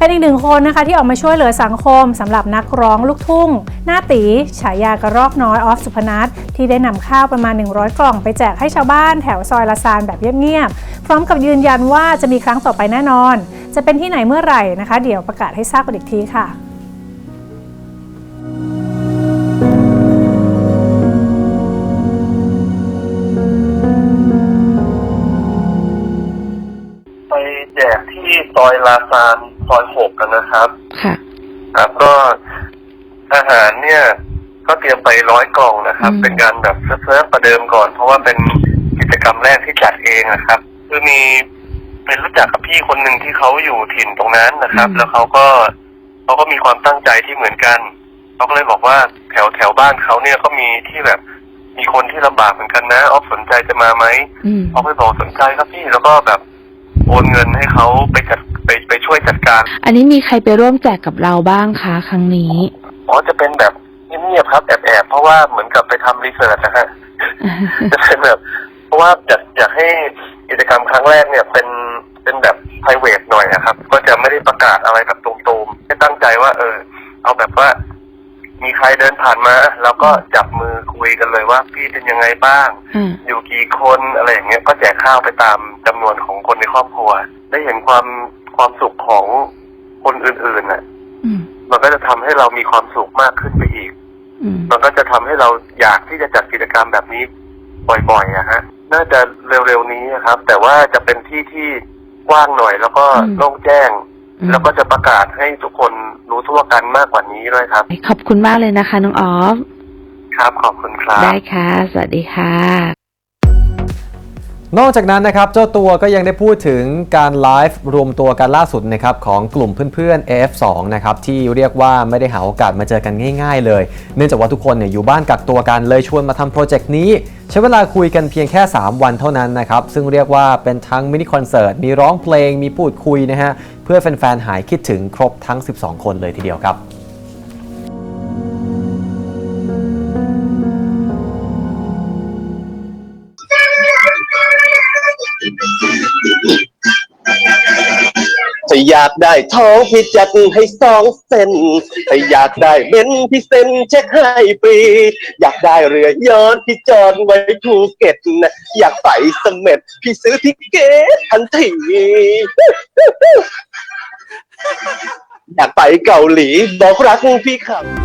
เป็นอีกหนึ่งคนนะคะที่ออกมาช่วยเหลือสังคมสำหรับนักร้องลูกทุ่ง หน้าตีฉายากระรอกน้อยออฟสุพนัทที่ได้นำข้าวประมาณ 100 กล่องไปแจกให้ชาวบ้านแถวซอยละซานแบบเงียบๆพร้อมกับยืนยันว่าจะมีครั้งต่อไปแน่นอน จะเป็นที่ไหนเมื่อไหร่นะคะ เดี๋ยวประกาศให้ทราบกันอีกทีค่ะไปแจกที่ซอยลาซาน ซอยหกกันนะครับ ค่ะ ครับก็อาหารเนี่ย ก็เตรียมไปร้อยกล่องนะครับ อืม เป็นการแบบเซิร์ฟๆประเดิมก่อน เพราะว่าเป็นกิจกรรมแรกที่จัดเองนะครับ คือมีเป็นรู้จักกับพี่คนหนึ่งที่เขาอยู่ถิ่นตรงนั้นนะครับแล้วเขาก็เขาก็มีความตั้งใจที่เหมือนกันเขาก็เลยบอกว่าแถวแถวบ้านเขาเนี่ยก็มีที่แบบมีคนที่ลำบากเหมือนกันนะออฟสนใจจะมาไหม อืม เขาไปบอกสนใจครับพี่แล้วก็แบบโอนเงินให้เขาไปจัด ไปไปช่วยจัดการอันนี้มีใครไปร่วมแจกกับเราบ้างคะครั้งนี้ อ๋อจะเป็นแบบเงียบๆครับแอบๆเพราะว่าเหมือนกับไปทำรีเสิร์ชนะฮะจะเป็นแบบ เพราะว่าอยากอยากให้กิจกรรมครั้งแรกเนี่ยเป็นเป็นแบบ p r i v a t หน่อยนะครับ ก็จะไม่ได้ประกาศอะไรแบบตรงๆให้ตั้งใจว่า เออ เอาแบบว่า มีใครเดินผ่านมา แล้วก็จับมือคุยกันเลยว่า พี่เป็นยังไงบ้าง อืม อยู่กี่คนอะไรอย่างเงี้ยก็แจกข้าวไปตามจำนวนของคนในครอบครัว ได้เห็นความ ความสุขของคนอื่นๆน่ะอืมมันก็จะทำให้เรามีความสุขมากขึ้นไปอีกอืมมันก็จะทำให้เราอยากที่จะจัดกิจกรรมแบบนี้บ่อยๆอะฮะ น่าจะเร็วๆนี้นะครับ แต่ว่าจะเป็นที่ที่กว้างหน่อย แล้วก็โล่งแจ้งอืมแล้วก็จะประกาศให้ทุกคนรู้ทั่วกันมากกว่านี้ด้วยครับ ขอบคุณมากเลยนะคะน้องออฟ ครับขอบคุณครับ ได้ค่ะ สวัสดีค่ะ นอกจากนั้นนะครับเจ้าตัวก็ยังได้พูดถึงการไลฟ์รวมตัวกันล่าสุดนะครับของกลุ่มเพื่อนๆ AF2 นะครับที่เรียกว่าไม่ได้หาโอกาสมาเจอกันง่าย ๆ เลย เนื่องจากว่าทุกคนเนี่ยอยู่บ้านกักตัวกันเลยชวนมาทำโปรเจกต์นี้ ใช้เวลาคุยกันเพียงแค่ 3 วันเท่านั้นนะครับซึ่งเรียกว่าเป็นทั้งมินิคอนเสิร์ตมีร้องเพลงมีพูดคุยนะฮะเพื่อแฟนๆหายคิดถึงครบทั้ง 12 คนเลยทีเดียวครับ ถ้าอยากได้ท้องพี่จัดให้สองเส้นถ้าอยากได้เบนซ์พี่เซ็นเช็คให้ฟรีอยากได้เรือยอนพี่จอดไว้ภูเก็ตนะอยากไปเสมเด็จพี่ซื้อทิเกตทันทีอยากไปเกาหลีบอกรักพี่ครับ